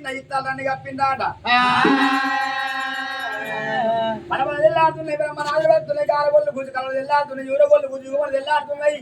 చిన్న ఇస్తాలని కప్పిందాట మన మన తెల్లాడుతున్నాయి బ్రహ్మ నాలుగు పెడుతున్నాయి గుజు తెల్లాడుతున్నాయి గుజు యువలు తెల్లాడుతున్నాయి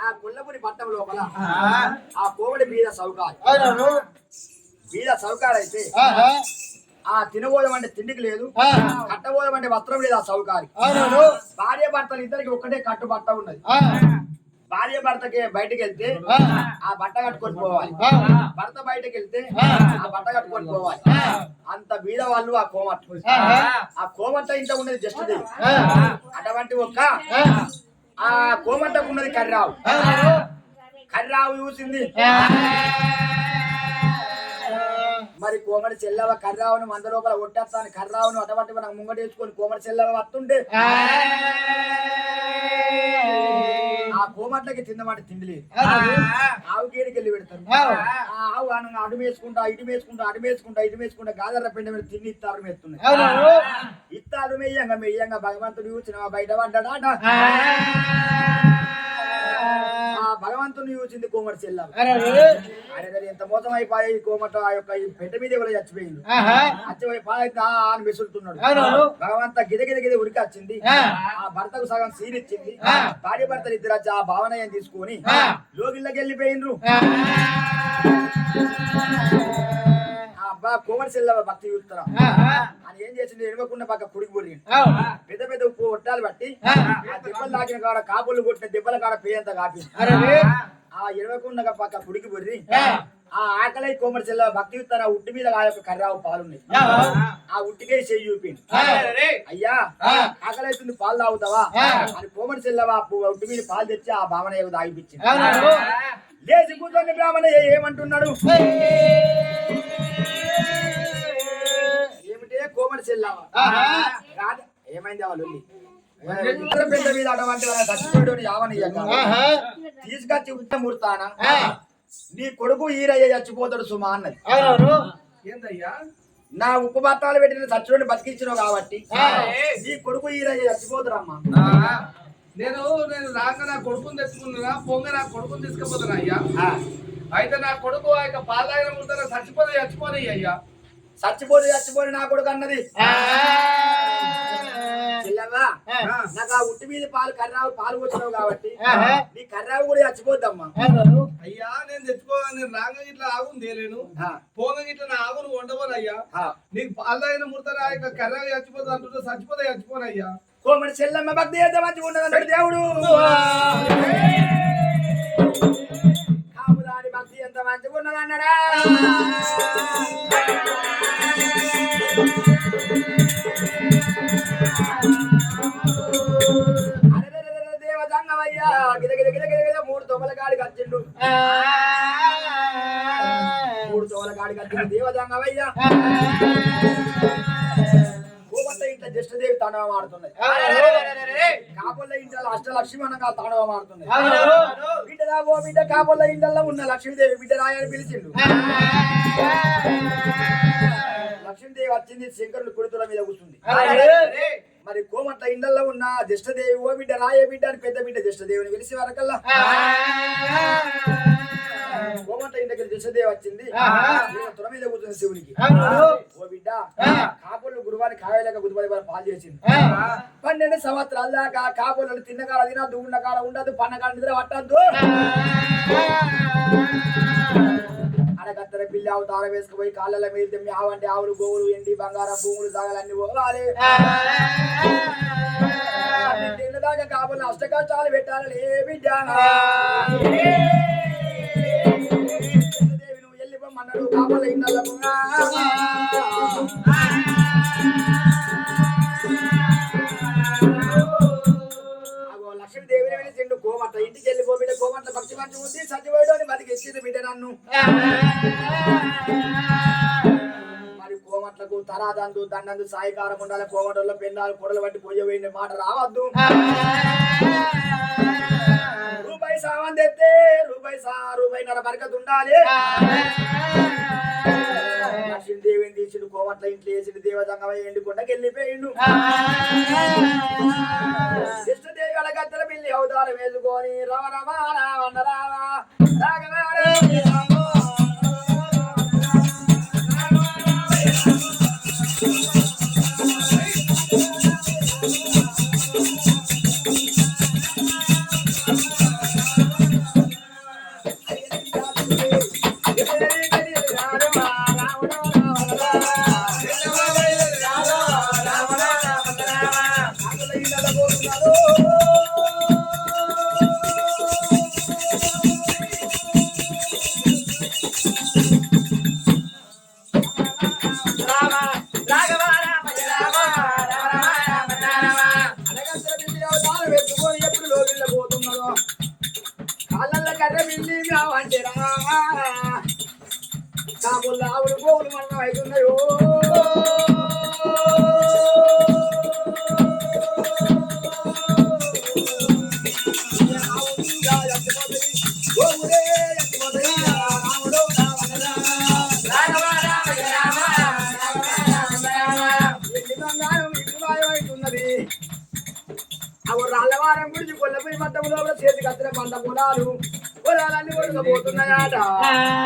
ఆ గుల్లపురి పట్టం లోపల ఆ. కోవడి బీద సౌకారు బీద సౌకారు అయితే ఆ. తినబోదం అంటే తిండికి లేదు ఆ. కట్టబోదం అంటే వస్త్రం లేదు ఆ సౌకారి భార్య భర్తలు ఇద్దరికి ఒకటే కట్టు బట్ట ఉన్నది భార్య భర్తకి బయటకు వెళ్తే ఆ. బట్ట కట్టుకొని పోవాలి ఆ. భర్త బయటకు వెళ్తే ఆ. బట్ట కట్టుకొని పోవాలి. అంత బీద వాళ్ళు ఆ కోమట్. ఆ కోమట్ట ఇంత ఉన్నది జస్ట్. అటువంటి ఒక్క ఆ. కోమట్టకు ఉన్నది కర్రావు కర్రావు చూసింది. మరి కోమడి చెల్లవ కర్రావును మంద లోపల కొట్టేస్తాను కర్రావును అటువంటి మనకు ముంగటేసుకొని కోమడి చెల్లవ వస్తుంటే ఆ. కోమట్లకి తిందమాట తిండి లేదు. ఆవు గేడికి వెళ్ళి పెడతారు ఆవు. ఆ ఆవు అనగా అడు మేసుకుంటా ఇటు మేసుకుంటా అటు మేసుకుంటా ఇటు మేసుకుంటా గాదర్ర పిండి మీద తిండి ఇత్తారు మేస్తున్నాయి. ఇత్తారు మెయ్యంగా మెయ్యంగా భగవంతుడు చూసిన బయట. ఆ భగవంతుని చూసింది కోమటి. అరే అరే ఎంత మోసం అయిపోయి కోమట ఆ యొక్క పెంట మీద ఎవరో చచ్చిపోయింది. చచ్చిపోయి పాలైతే ఆ అని. భగవంత గిద గిద గిద ఉరికి వచ్చింది ఆ. భర్తకు సగం సీన్ ఇచ్చింది ఆ. భార్య భర్తలు ఇద్దరు వచ్చి ఆ భావనయం తీసుకొని. లోగిళ్ళకి. ఆ అబ్బా కోమటి చెల్లవ భక్తి చూస్తారా. అని ఏం చేసింది ఎడవకుండా పక్క కుడికి పొరిగి అవు. పెద్ద పెద్ద ఉప్పు ఒట్టాలు బట్టి తాకిన కాడ కాపులు కొట్టిన దెబ్బల కాడ పేయంత కాపి. ఆ ఎడవకుండా పక్క కుడికి పొర్రి ఆ. ఆకలి కోమటి చెల్లవ భక్తి చూస్తారా ఉట్టి మీద ఆ యొక్క కర్రావు పాలున్నాయి. ఆ ఉట్టికే చెయ్యి చూపింది ఆ. అయ్యా. ఆకలి అవుతుంది పాలు తాగుతావా. అని కోమటి చెల్లవా ఉట్టి మీద పాలు తెచ్చి ఆ భావన తాగిపించింది అవునవును. లేచి కూర్చొని బ్రాహ్మణ ఏమంటున్నాడు ఏమిటే కోమటి చెల్లవా ఏమైంది వాళ్ళు పెద్ద మీద అటువంటి చచ్చిపోయాడు. తీసుకొచ్చి ఉత్తమూర్తానా. నీ కొడుకు ఈరయ్య చచ్చిపోతాడు సుమా అన్నది. ఏందయ్యా? నా ఉప్పు బత్తాలు పెట్టిన చచ్చిపోయిన బతికించినావు కాబట్టి ఆ. నీ కొడుకు ఈరయ్య చచ్చిపోతాడమ్మా ఆ, నేను నేను రాక నా కొడుకుని తెచ్చుకున్నా పొంగ నా కొడుకుని తీసుకుపోతున్నా అయ్యా. అయితే నా కొడుకు ఆ యొక్క పాలాయన ఉంటారా చచ్చిపోతే చచ్చిపోని అయ్యా చచ్చిపోతే చచ్చిపోయి నా కొడుకు అన్నది. ఆ. నాకు ఆ ఉట్టి మీద పాలు కర్రావు పాలు వచ్చినావు కాబట్టి. నీ కర్రావు కూడా చచ్చిపోద్దమ్మా. అయ్యా నేను తెచ్చుకో నేను రాంగ ఇట్లా ఆగుని తేలేను. పోంగ ఇట్లా నా ఆగును వండబోను అయ్యా. నీకు పాలాయన ముడతారా ఆ యొక్క కర్ర చచ్చిపోతే అంటుంటే చచ్చిపోతే చచ్చిపోను అయ్యా. కోమడి చెల్లెమ్మ భక్తి ఎంత మంచిగా అన్నాడు దేవుడు. కాముదాని భక్తి ఎంత మంచిగా ఉన్నది మూడు ఇంట్లో జ్యేష్ఠదేవి తాండవం కాపుల ఇంట్లో అష్టలక్ష్మి అనగా తాండవం అవునవును. బిడ్డరా ఓ బిడ్డ కాపుల ఇంట్లో ఉన్న లక్ష్మీదేవి బిడ్డ రాయని పిలిచిండు లక్ష్మీదేవి వచ్చింది శంకరుడు కుడితుల మీద కూర్చుంది మరి కోమట్ల ఇండ్లలో ఉన్న జ్యేష్ఠదేవి ఓ బిడ్డ రాయ బిడ్డ అని పెద్ద బిడ్డ జ్యేష్ఠదేవిని పిలిచి వరకల్లా. కోమట్ల ఇంటికి జ్యేష్ఠదేవి వచ్చింది. తుల మీద కూర్చుంది శివునికి. ఓ బిడ్డ. కాపులు గురువారి కాయలేక గురువారి వారు పాలు చేసింది. పన్నెండు సంవత్సరాల దాకా కాపులను తిన్న కాడ తినద్దు ఉన్న కాడ ఉండదు పన్న కాడ నిద్ర పట్టద్దు. అడగత్తర పిల్లి అవతారం వేసుకుపోయి కాళ్ళ మీద తెమ్మి ఆవంటి ఆవులు గోవులు ఎండి బంగారం భూములు సాగలన్నీ తిన్న దాకా కాపులు అష్ట కష్టాలు పెట్టాలి నువ్వు వెళ్ళిపోమన్నాడు. కాపుల ఇండ్లకు లక్ష్మీదేవిని పిలిచిండు కోమట్ల. ఇంటికి వెళ్ళిపో బిడ్డ. కోమట్ల భక్తి మంచి ఉంది. సత్యపోయాడు అని బతికి ఇచ్చింది బిడ్డ నన్ను. తరాదందు దండందు సాయికారం ఉండాలి కోమటల్లో పెన్నాలు కొడలు బట్టి పోయే మాట రావద్దు రూపాయి సామాన్ తెస్తే రూపాయి సా రూపాయి నర బరకత్ ఉండాలి లక్ష్మీదేవిని తీసిండు కోవట్ల ఇంట్లో వేసిండు దేవతంగా ఎండు కొండకి వెళ్ళిపోయిండు కృష్ణదేవి అడగత్తల పిల్లి అవతారం వేసుకొని రమ రమ రావణ రామ రాఘవ 大家好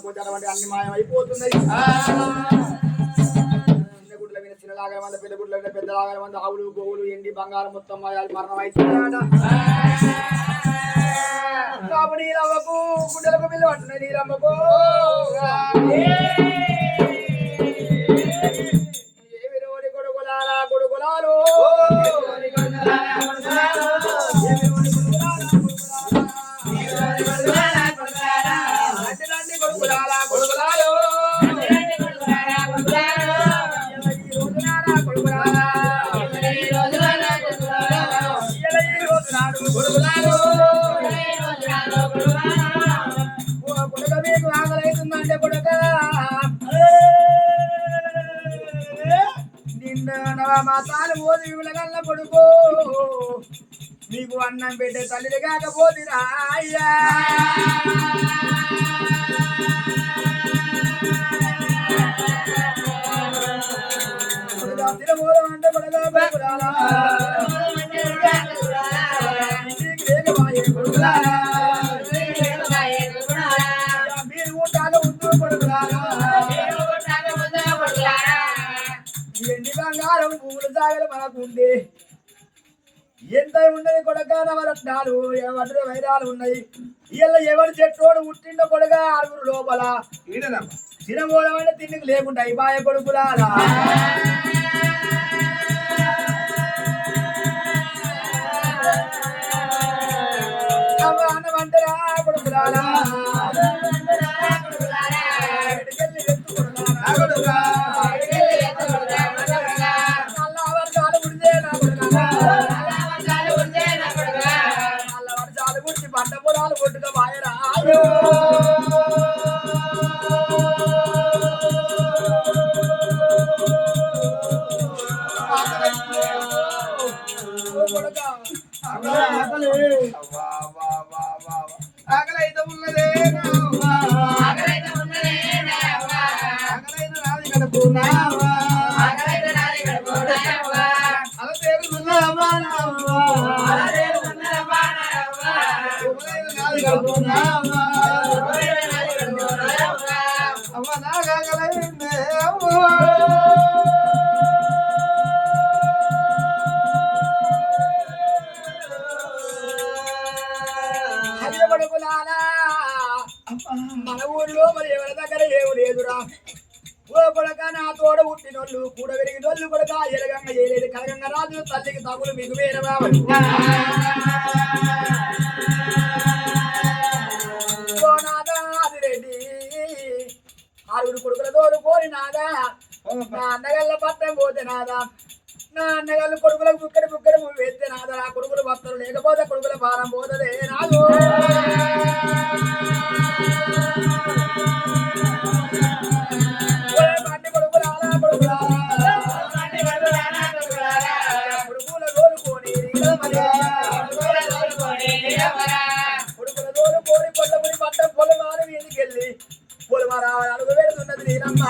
పోతే అటువంటి అన్ని మాయం చిన్న గుడ్ల మీద చిన్న లాగల మంది పెద్ద గుడ్ల మీద పెద్ద లాగల మంది ఆవులు గోవులు ఎండి బంగారం మొత్తం మాయాలు మరణం అయితే కాపు నీలమ్మకు గుడ్డలకు పిల్ల అంటున్నాయి నీలమ్మకు. మాసాలు మోది విమలగల్ల కొడుకు నీకు అన్నం పెట్టే తల్లి కాకపోతిరా అయ్యా. కొడుకా అంటే పడదా బంగారం పువ్వులు సాగలు మనకుంది. ఎంత ఉన్నది కొడక నవరత్నాలు ఎవరి వైరాలు ఉన్నాయి. ఇలా ఎవరి చెట్టోడు పుట్టిండో కొడక ఆరుగురు లోపల. తినబోదమంటే తిండికి లేకుండా అయిపోయే కొడుకులారా అవ్వ అన్నమంటరా కొడుకులారా. ఆకలి అయితే ఉన్నదే. నా తోడ పుట్టినోళ్ళు కూడా పెరిగినోళ్ళు కూడా ఎలగంగ చేయలేదు. కలగంగ రాజు తల్లికి తగులు మీకు వేరే నాదా ఆరుగురు కొడుకుల తోడు కోరినాదా. నా అన్నగల్ల పట్టం పోతే నాదా. నా అన్నగల్ల కొడుకులకు బుక్కడి బుక్కడి వేస్తే నాదా. నా కొడుకులు వస్తారు లేకపోతే కొడుకుల భారం పోతుంది నాదు. కొడుకుల దూరం కోరి కొల్లముని పట్ట పొలమారు వీధికెళ్ళి పొలమారా అడుగు పెడుతున్నది నీలమ్మ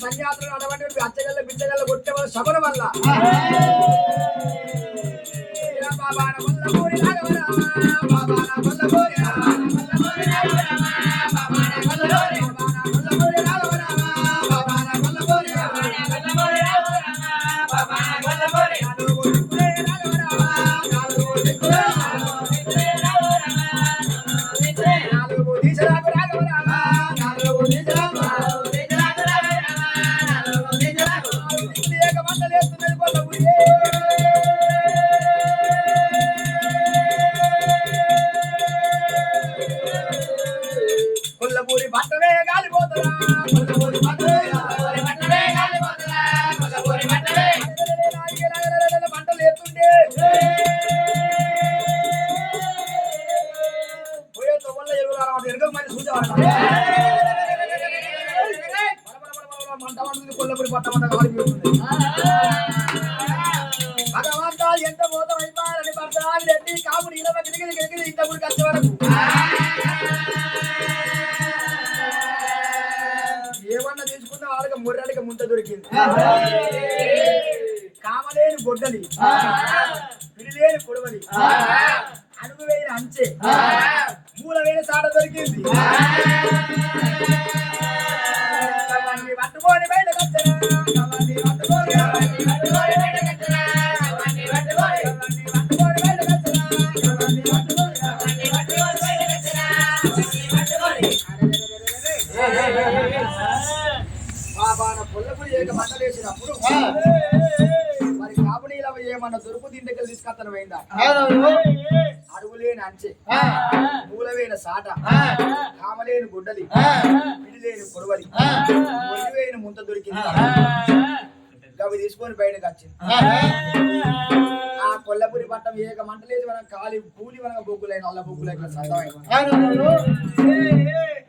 మూడులను అటువంటి అచ్చగల్ల బిచ్చగల్ల కొట్టే వాళ్ళ శబల వల్ల బాబాన కొల్లపూరి గొడ్డలి పిడిలేని కొడవలి అడుగు వేయిన అంచె. మూల సాట దొరికింది. పట్టుకొని అవన్నీ పట్టుకొని పొల్లపురి ఏక మంటలేసినప్పుడు ఏమన్నా దొరుకు దిండకలు తీసుకొస్తాను పోయిందా? అడుగులేని అంచె. మూలవేన సాట. కామలేని గుడ్డలి. పిడిలేని పొడవలి మొలివేని ముంత దొరికింది. అవి తీసుకొని బయటకు వచ్చింది. ఆ కొల్లపురి పట్టం ఏక మంటలేసి మనం కాలి కూలి మనం బొగ్గులైన వాళ్ళ బొగ్గులు ఇక్కడ సతమైన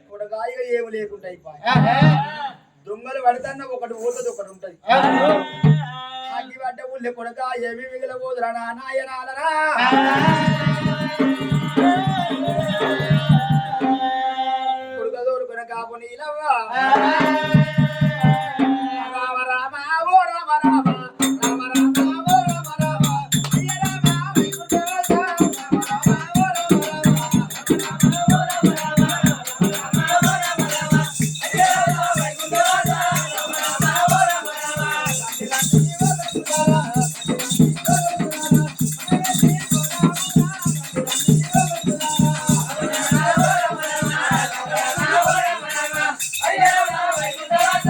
కొడగాయిగా ఏమి లేకుండా అయిపోయి దొంగలు పడితేనే ఒకటి ఊతది ఒకటి ఉంటది. అగ్గి పడ్డ ఊళ్ళే కొడక ఏమి మిగిలబోదురా నా నాయనాలరా కొడుక దోరుకున కాపు నీలవ్వ